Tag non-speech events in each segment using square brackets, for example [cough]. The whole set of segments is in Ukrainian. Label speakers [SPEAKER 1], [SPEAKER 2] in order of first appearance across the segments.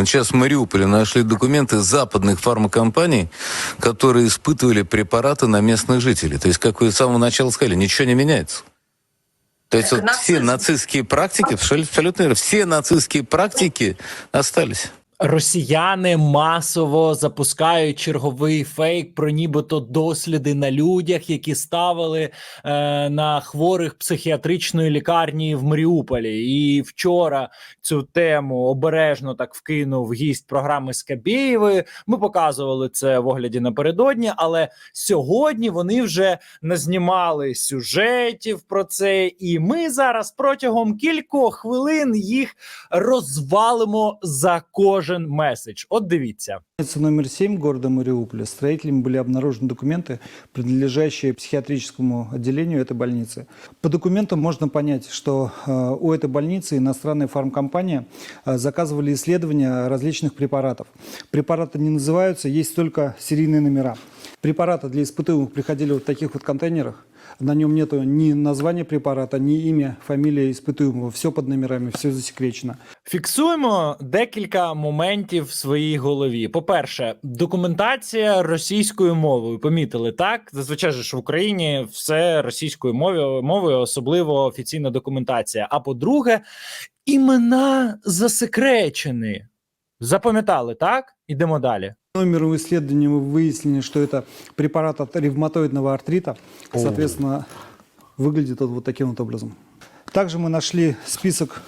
[SPEAKER 1] Вот сейчас в Мариуполе нашли документы западных фармакомпаний, которые испытывали препараты на местных жителей. То есть, как вы с самого начала сказали, ничего не меняется. То есть
[SPEAKER 2] Так
[SPEAKER 1] вот все
[SPEAKER 2] нацизм.
[SPEAKER 1] нацистские практики, абсолютно верно, все нацистские практики остались.
[SPEAKER 3] Росіяни масово запускають черговий фейк про нібито досліди на людях, які ставили е, на хворих психіатричної лікарні в Маріуполі. І вчора цю тему обережно так вкинув гість програми Скабєєвої. Ми показували це в огляді напередодні, але сьогодні вони вже назнімали сюжетів про це, і ми зараз протягом кількох хвилин їх розвалимо за кожен меседж. От дивіться
[SPEAKER 4] Улица номер 7 города Мариуполя строителями были обнаружены документы, принадлежащие психиатрическому отделению этой больницы. По документам можно понять, что э, у этой больницы иностранная фармкомпания э, заказывали исследования различных препаратов. Препараты не называются, есть только серийные номера. Препараты для испытуемых приходили вот в таких вот контейнерах. На нем нету ни названия препарата, ни имя, фамилия испытуемого. Все под номерами, все засекречено.
[SPEAKER 3] Фіксуємо декілька моментів в своїй голові. По-перше, документація російською мовою. Помітили так? Зазвичай же ж в Україні все російською мовою, мовою, особливо офіційна документація. А по-друге, імена засекречені. Запам'ятали, так? Ідемо далі.
[SPEAKER 4] Номером исследования мы выяснили, что это препарат от ревматоидного артрита. Соответственно, выглядит он вот таким вот образом. Также мы нашли список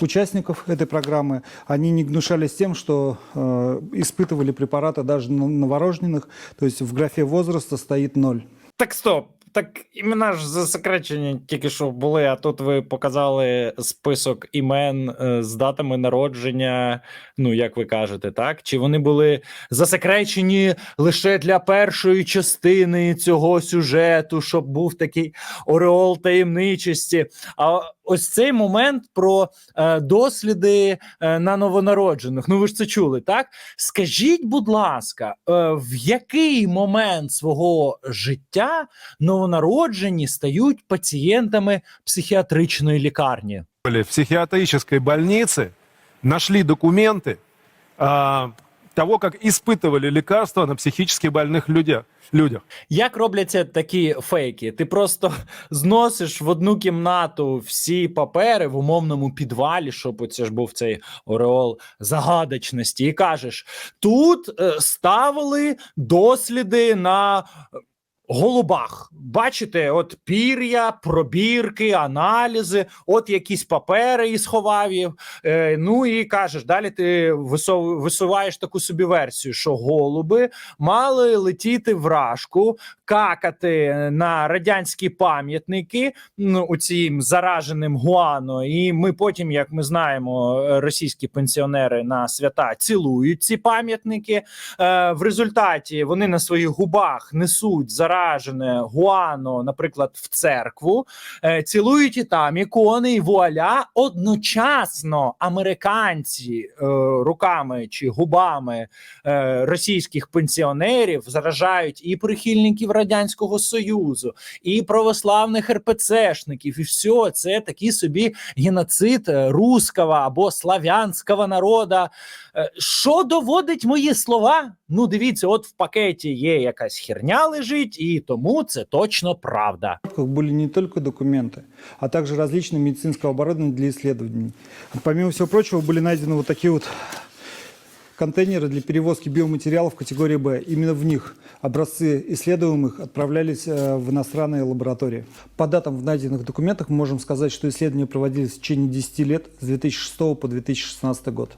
[SPEAKER 4] участников этой программы. Они не гнушались тем, что э, испытывали препараты даже на новорожденных. То есть в графе возраста стоит ноль.
[SPEAKER 3] Так стоп. так імена ж засекречені тільки що були, а тут ви показали список імен е, з датами народження. Ну, як ви кажете, так? Чи вони були засекречені лише для першої частини цього сюжету, щоб був такий ореол таємничості? А ось цей момент про е, досліди е, на новонароджених. Ну, ви ж це чули, так? Скажіть, будь ласка, е, в який момент свого життя новонароджені стають пацієнтами психіатричної лікарні?
[SPEAKER 5] в психиатрической больнице нашли документы а, того, как испытывали лекарства на психически больных людях. людях.
[SPEAKER 3] Як робляться такі фейки? Ти просто зносиш в одну кімнату всі папери в умовному підвалі, щоб оце ж був цей ореол загадочності, і кажеш: тут е, ставили досліди на. Голубах, бачите, от пір'я, пробірки, аналізи, от якісь папери і сховав. Е, ну і кажеш, далі ти висов, висуваєш таку собі версію, що голуби мали летіти в рашку, какати на радянські пам'ятники ну, у цим зараженим гуано. І ми потім, як ми знаємо, російські пенсіонери на свята цілують ці пам'ятники. Е, в результаті вони на своїх губах несуть заражене гуано, наприклад, в церкву, е, цілують і там ікони, і вуаля одночасно американці е, руками чи губами е, російських пенсіонерів заражають і прихильників радянського союзу, і православних РПЦшників, і все це такий собі геноцид руского або славянського народа. Що доводить мої слова? Ну, дивіться, от в пакеті є якась херня лежить, і тому це точно правда.
[SPEAKER 4] Были не только документы, а также различное медицинское оборудование для исследований. Помимо всего прочего, были найдены вот такие вот контейнеры для перевозки биоматериалов категории Б. Именно в них образцы исследуемых отправлялись э, в иностранные лаборатории. По датам в найденных документах мы можем сказать, что исследования проводились в течение 10 лет с 2006 по 2016 год.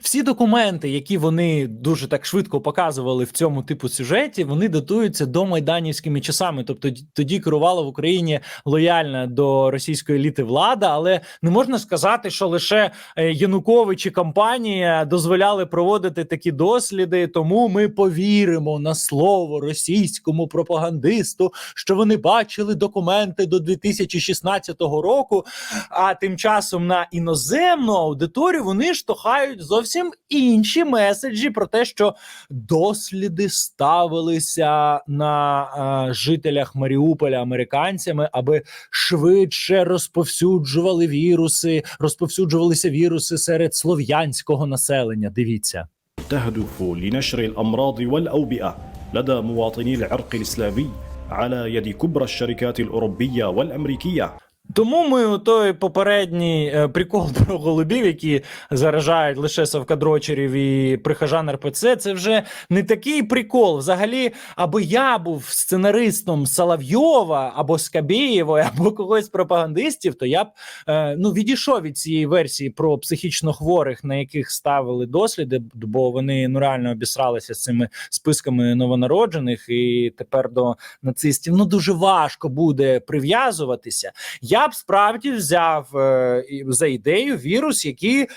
[SPEAKER 3] Всі документи, які вони дуже так швидко показували в цьому типу сюжеті, вони датуються до майданівськими часами. Тобто тоді керувала в Україні лояльна до російської еліти влада, але не можна сказати, що лише е, Янукович і компанія дозволяли проводити такі досліди. Тому ми повіримо на слово російському пропагандисту, що вони бачили документи до 2016 року. А тим часом на іноземну аудиторію вони штовхають зовсім інші меседжі про те, що досліди ставилися на е, жителях Маріуполя американцями, аби швидше розповсюджували віруси, розповсюджувалися віруси серед слов'янського населення. Дивіться.
[SPEAKER 2] تهدف لنشر الامراض والاوبئه لدى مواطني العرق الاسلامي على يد كبرى الشركات الاوروبيه والامريكيه
[SPEAKER 3] тому ми той попередній е, прикол [laughs] про голубів, які заражають лише совкадрочерів і прихожан РПЦ, це вже не такий прикол. Взагалі, аби я був сценаристом Соловйова або Скабєєвої, [laughs] або когось пропагандистів, то я б е, ну відійшов від цієї версії про психічно хворих, на яких ставили досліди, бо вони ну реально обісралися з цими списками новонароджених, і тепер до нацистів ну дуже важко буде прив'язуватися. Я б справді взяв е, за ідею вірус, який е,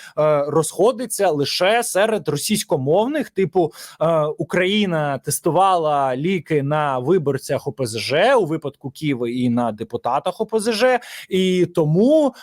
[SPEAKER 3] розходиться лише серед російськомовних, типу е, Україна тестувала ліки на виборцях ОПЗЖ у випадку Києва і на депутатах ОПЗЖ, і тому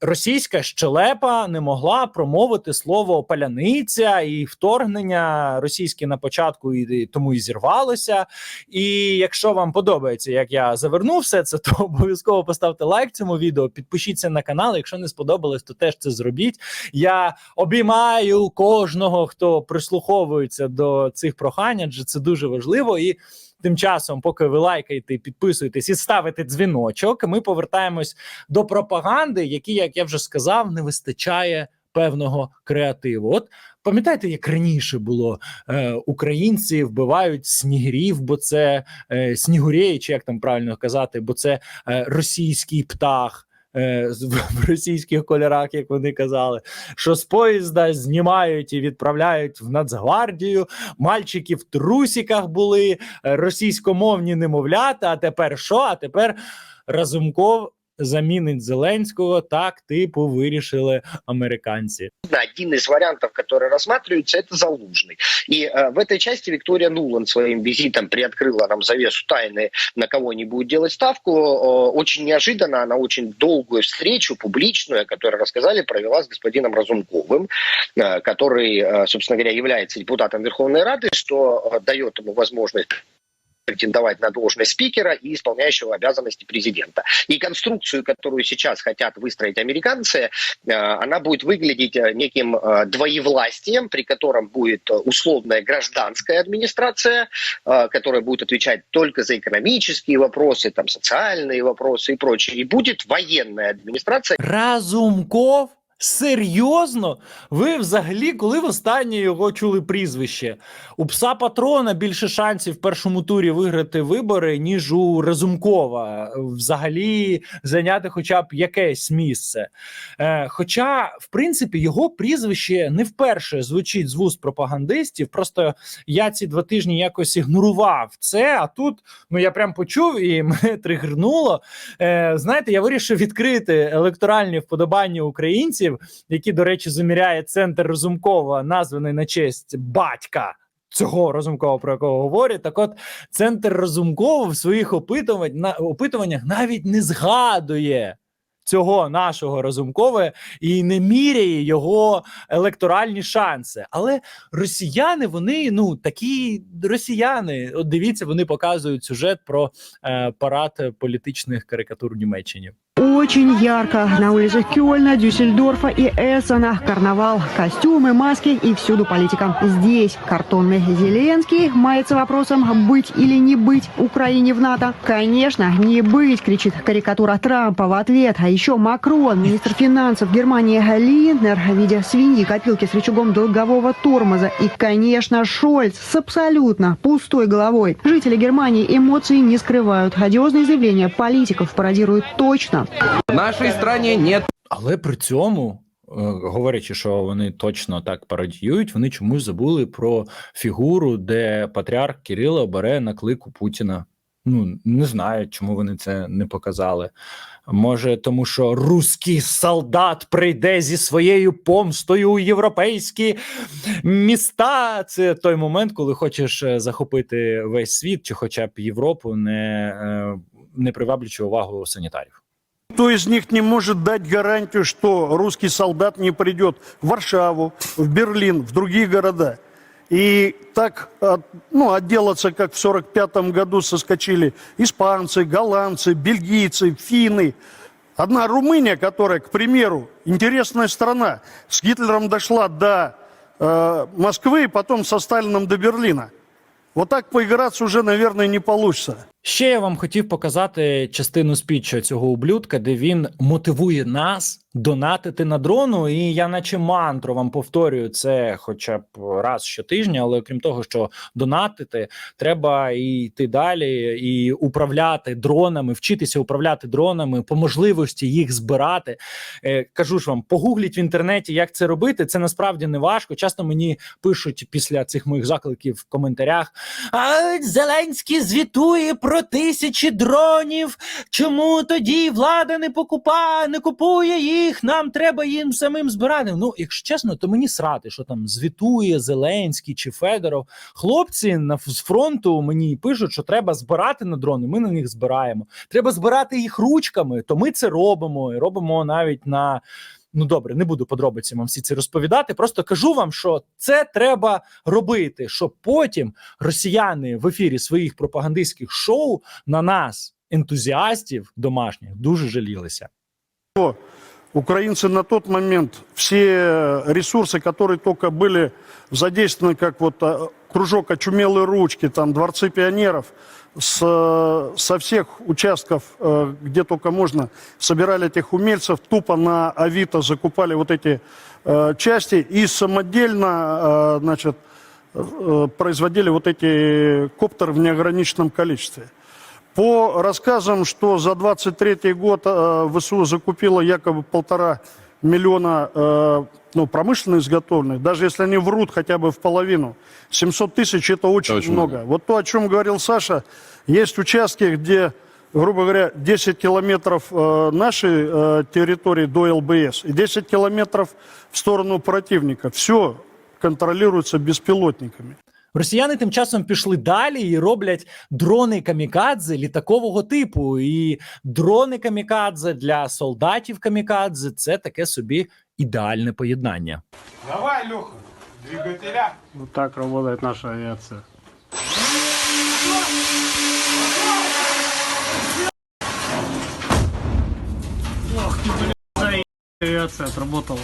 [SPEAKER 3] російська щелепа не могла промовити слово паляниця і вторгнення російське на початку, і тому і зірвалося. І якщо вам подобається, як я завернув все це, то [laughs] обов'язково поставте лайк цьому відео, підпишіться на канал. Якщо не сподобалось, то теж це зробіть. Я обіймаю кожного, хто прислуховується до цих прохань, адже це дуже важливо. І тим часом, поки ви лайкаєте, підписуєтесь і ставите дзвіночок, ми повертаємось до пропаганди, які, як я вже сказав, не вистачає певного креативу. От пам'ятаєте, як раніше було е, українці вбивають снігирів, бо це е, снігурєї, чи як там правильно казати, бо це е, російський птах. е, В російських кольорах, як вони казали, що з поїзда знімають і відправляють в Нацгвардію. Мальчики в трусіках були, е, російськомовні немовлята. А тепер що? А тепер Разумков замінить Зеленського. Так, типу, вирішили американці.
[SPEAKER 6] один из вариантов, который рассматривается, это Залужный. И э, в этой части Виктория Нуланд своим визитом приоткрыла нам завесу тайны, на кого они будут делать ставку. Э, очень неожиданно она очень долгую встречу публичную, которую рассказали, провела с господином Разумковым, э, который, э, собственно говоря, является депутатом Верховной Рады, что э, дает ему возможность претендовать на должность спикера и исполняющего обязанности президента. И конструкцию, которую сейчас хотят выстроить американцы, э, она будет выглядеть э, неким э, двоевластием, при котором будет условная гражданская администрация, которая будет отвечать только за экономические вопросы, там, социальные вопросы и прочее. И будет военная администрация,
[SPEAKER 3] Разумков? Серйозно? Ви взагалі, коли востаннє його чули прізвище? У пса патрона більше шансів в першому турі виграти вибори, ніж у Разумкова. Взагалі зайняти хоча б якесь місце. Е, хоча, в принципі, його прізвище не вперше звучить з вуст пропагандистів. Просто я ці два тижні якось ігнорував це. А тут ну я прям почув і [laughs] мене тригернуло. Е, знаєте, я вирішив відкрити електоральні вподобання українців, які, до речі, заміряє центр Розумкова, названий на честь батька. Цього Разумкова, про якого говорять, так от центр Разумкова в своїх опитувань, на, опитуваннях навіть не згадує цього нашого Разумкова і не міряє його електоральні шанси. Але росіяни, вони ну такі росіяни. От дивіться, вони показують сюжет про е, парад політичних карикатур в Німеччині.
[SPEAKER 7] Очень ярко. На улицах Кёльна, Дюссельдорфа и Эссена. Карнавал, костюмы, маски и всюду политика. Здесь картонный Зеленский мается вопросом быть или не быть Украине в НАТО. Конечно, не быть, кричит карикатура Трампа в ответ. А еще Макрон, министр финансов Германии Линднер, видя свиньи копилки с рычагом долгового тормоза. И, конечно, Шольц с абсолютно пустой головой. Жители Германии эмоций не скрывают. Одиозные заявления политиков пародируют точно.
[SPEAKER 8] В нашей стране нет
[SPEAKER 3] Але при цьому, е, говорячи, що вони точно так пародіюють, вони чомусь забули про фігуру, де патріарх Кирило бере на клику Путіна. Ну не знаю, чому вони це не показали. Може, тому що руський солдат прийде зі своєю помстою у європейські міста. Це той момент, коли хочеш е, захопити весь світ, чи хоча б Європу, не, е, не приваблюючи увагу санітарів.
[SPEAKER 9] Никто из них не может дать гарантию, что русский солдат не придет в Варшаву, в Берлин, в другие города. И так от- ну, отделаться, как в 1945 году соскочили испанцы, голландцы, бельгийцы, финны. Одна Румыния, которая, к примеру, интересная страна, с Гитлером дошла до э, Москвы, потом со Сталином до Берлина. Вот так поиграться уже, наверное, не получится.
[SPEAKER 3] Ще я вам хотів показати частину спічу цього ублюдка, де він мотивує нас донатити на дрону. І я, наче мантру, вам повторюю це хоча б раз щотижня, але окрім того, що донатити, треба і йти далі і управляти дронами, вчитися управляти дронами, по можливості їх збирати. Е, кажу ж вам, погугліть в інтернеті, як це робити. Це насправді не важко. Часто мені пишуть після цих моїх закликів в коментарях: а Зеленський звітує про тисячі дронів. Чому тоді влада не покупає, не купує їх? Нам треба їм самим збирати. Ну, якщо чесно, то мені срати, що там звітує Зеленський чи Федоров. Хлопці на з фронту мені пишуть, що треба збирати на дрони. Ми на них збираємо. Треба збирати їх ручками, то ми це робимо і робимо навіть на. Ну добре, не буду подробиці вам всі це розповідати. Просто кажу вам, що це треба робити, щоб потім росіяни в ефірі своїх пропагандистських шоу на нас, ентузіастів домашніх, дуже жалілися.
[SPEAKER 9] Украинцы на тот момент все ресурсы, которые только были задействованы, как вот а, Кружок очумелые ручки, там дворцы пионеров, с, со всех участков, э, где только можно, собирали этих умельцев, тупо на Авито закупали вот эти э, части и самодельно, э, значит, производили вот эти коптеры в неограниченном количестве. По рассказам, что за 23 год ВСУ закупило якобы полтора миллиона ну, промышленно изготовленных, даже если они врут хотя бы в половину, 700 тысяч это очень,
[SPEAKER 1] Очень
[SPEAKER 9] много.
[SPEAKER 1] много.
[SPEAKER 9] Вот то, о чем говорил Саша, есть участки, где, грубо говоря, 10 километров э, нашей э, территории до ЛБС и 10 километров в сторону противника. Все контролируется беспилотниками.
[SPEAKER 3] Росіяни тим часом пішли далі і роблять дрони камікадзе літакового типу. І дрони камікадзе для солдатів камікадзе це таке собі ідеальне поєднання.
[SPEAKER 5] Давай, Леха, двигателя.
[SPEAKER 10] Вот так работает наша авиация. Ох блин, заеб- авиация отработала.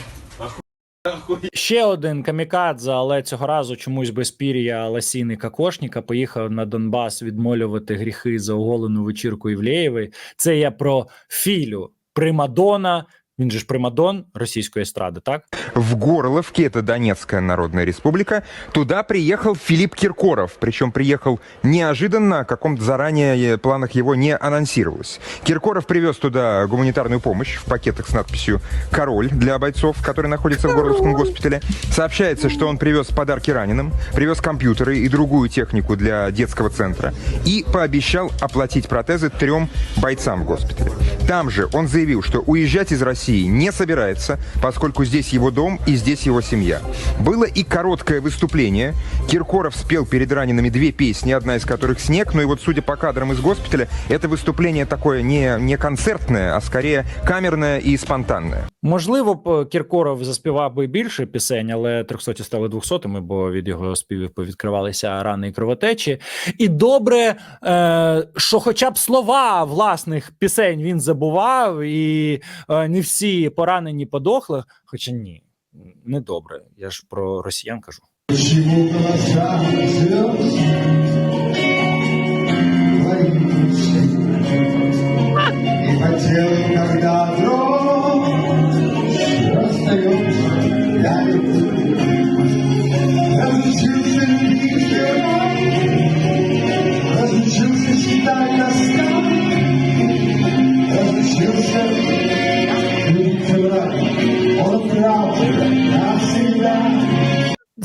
[SPEAKER 3] Ще один камікадзе, але цього разу чомусь без пір'я Ласіни Кокошніка поїхав на Донбас відмолювати гріхи за оголену вечірку Івлеєвої. Це я про Філю Примадона. Він же ж примадон російської естради, так?
[SPEAKER 11] в Горловке, это Донецкая Народная Республика, туда приехал Филипп Киркоров. Причем приехал неожиданно, о каком-то заранее э, планах его не анонсировалось. Киркоров привез туда гуманитарную помощь в пакетах с надписью «Король» для бойцов, которые находятся в Горловском госпитале. Сообщается, что он привез подарки раненым, привез компьютеры и другую технику для детского центра и пообещал оплатить протезы трем бойцам в госпитале. Там же он заявил, что уезжать из России не собирается, поскольку здесь его дом и здесь его семья. Было и короткое выступление. Киркоров спел перед ранеными две песни, одна из которых «Снег», но и вот судя по кадрам из госпиталя, это выступление такое не, не концертное, а скорее камерное и спонтанное.
[SPEAKER 3] Можливо, б Кіркоров заспівав би більше пісень, але 300 стали 200, бо від його співів повідкривалися рани і кровотечі. І добре, е, що хоча б слова власних пісень він забував, і е, не всі поранені подохли. Хоча ні, не добре. Я ж про росіян кажу.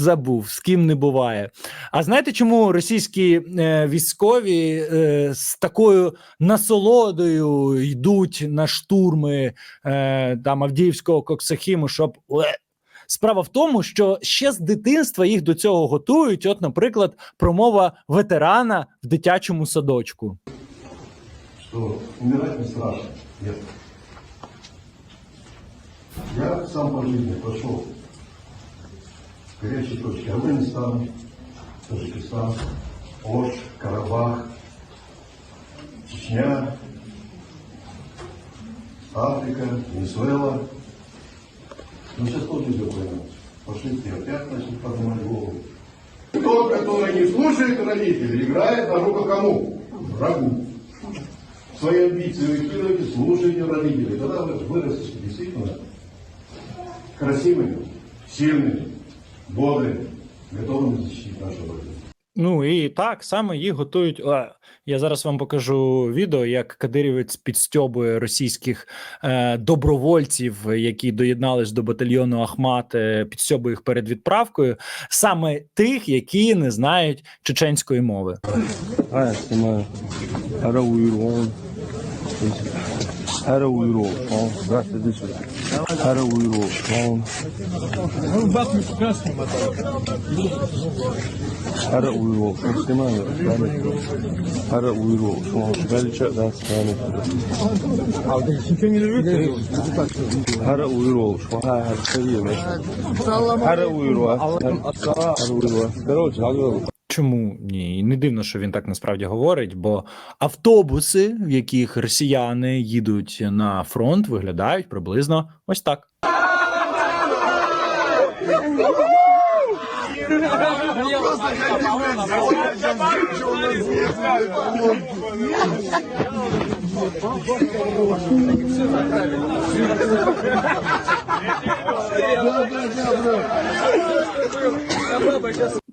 [SPEAKER 3] Забув, з ким не буває. А знаєте, чому російські е, військові е, з такою насолодою йдуть на штурми е, там Авдіївського Коксахіму, щоб справа в тому, що ще з дитинства їх до цього готують. От, наприклад, промова ветерана в дитячому садочку.
[SPEAKER 12] что умирать не страшно. Нет. Я сам по жизни пошел в горячие точки. Афганистан, Таджикистан, Ош, Карабах, Чечня, Африка, Венесуэла. Ну, сейчас тоже идет война. Пошли и опять начали поднимать голову. Кто, который не слушает родителей, играет на руку кому? Врагу. Свои амбиции выкидывайте, слушайте родителей. Тогда вы вырастете действительно красивыми, сильными, бодрыми, готовыми защитить нашу родину.
[SPEAKER 3] Ну і так саме їх готують. А, я зараз вам покажу відео, як кадирівець підстьобує російських е, добровольців, які доєднались до батальйону Ахмат, е, підстьобує їх перед відправкою. Саме тих, які не знають чеченської мови.
[SPEAKER 13] Her uyruğu. Tamam. Bırak dedi söyle. Her uyruğu. Tamam. Her uyruğu. Sistema ya. Her uyruğu. Tamam. Belçe ders yani. Her uyruğu. Her seviye. Her şey uyruğu. Her uyruğu. Короче, алло.
[SPEAKER 3] Чому ні? Не дивно, що він так насправді говорить, бо автобуси, в яких росіяни їдуть на фронт, виглядають приблизно ось так.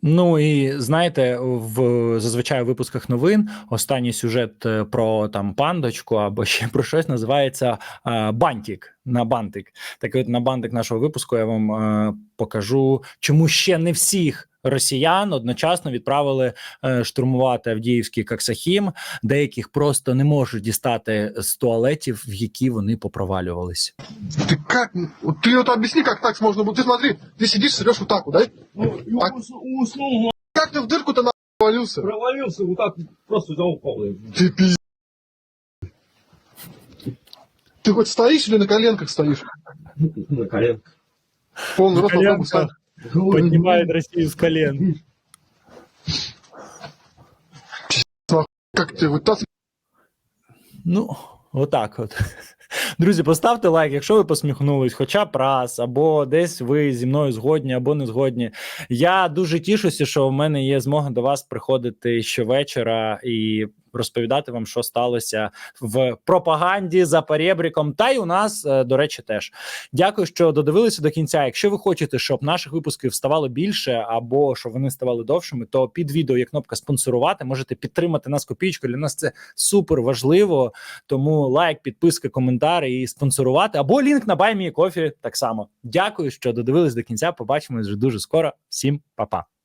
[SPEAKER 3] Ну і знаєте, в зазвичай у випусках новин останній сюжет е, про там пандочку або ще про щось називається е, бантик на бантик. Так от на бантик нашого випуску я вам е, покажу, чому ще не всіх Росіян одночасно відправили е, штурмувати Авдіївський Каксахім. Деяких просто не можуть дістати з туалетів, в які вони попровалювалися.
[SPEAKER 12] Ты как? Вот Ты вот объясни, как так можно было. Ты смотри, ты сидишь, срешь вот так вот, да? А
[SPEAKER 14] Уснул,
[SPEAKER 12] как ты в дырку-то на провалился?
[SPEAKER 14] провалился, вот так просто взял упал.
[SPEAKER 12] Ты пиздец. Ты хоть стоишь или на коленках стоишь?
[SPEAKER 14] На коленках.
[SPEAKER 12] Полный рост попробуй встать.
[SPEAKER 3] Піднімають Росію з колен.
[SPEAKER 12] Как ты вытаскиваешь?
[SPEAKER 3] Ну, отак от. Друзі, поставте лайк, якщо ви посміхнулись, хоча б раз, або десь ви зі мною згодні, або не згодні. Я дуже тішуся, що в мене є змога до вас приходити щовечора і розповідати вам, що сталося в пропаганді за перебріком. Та й у нас, е, до речі, теж. Дякую, що додивилися до кінця. Якщо ви хочете, щоб наших випусків ставало більше, або щоб вони ставали довшими, то під відео є кнопка спонсорувати. Можете підтримати нас копійкою. Для нас це супер важливо. Тому лайк, підписка, коментар і спонсорувати, або лінк на Баймі Кофі так само. Дякую, що додивились до кінця. Побачимось вже дуже скоро. Всім па-па.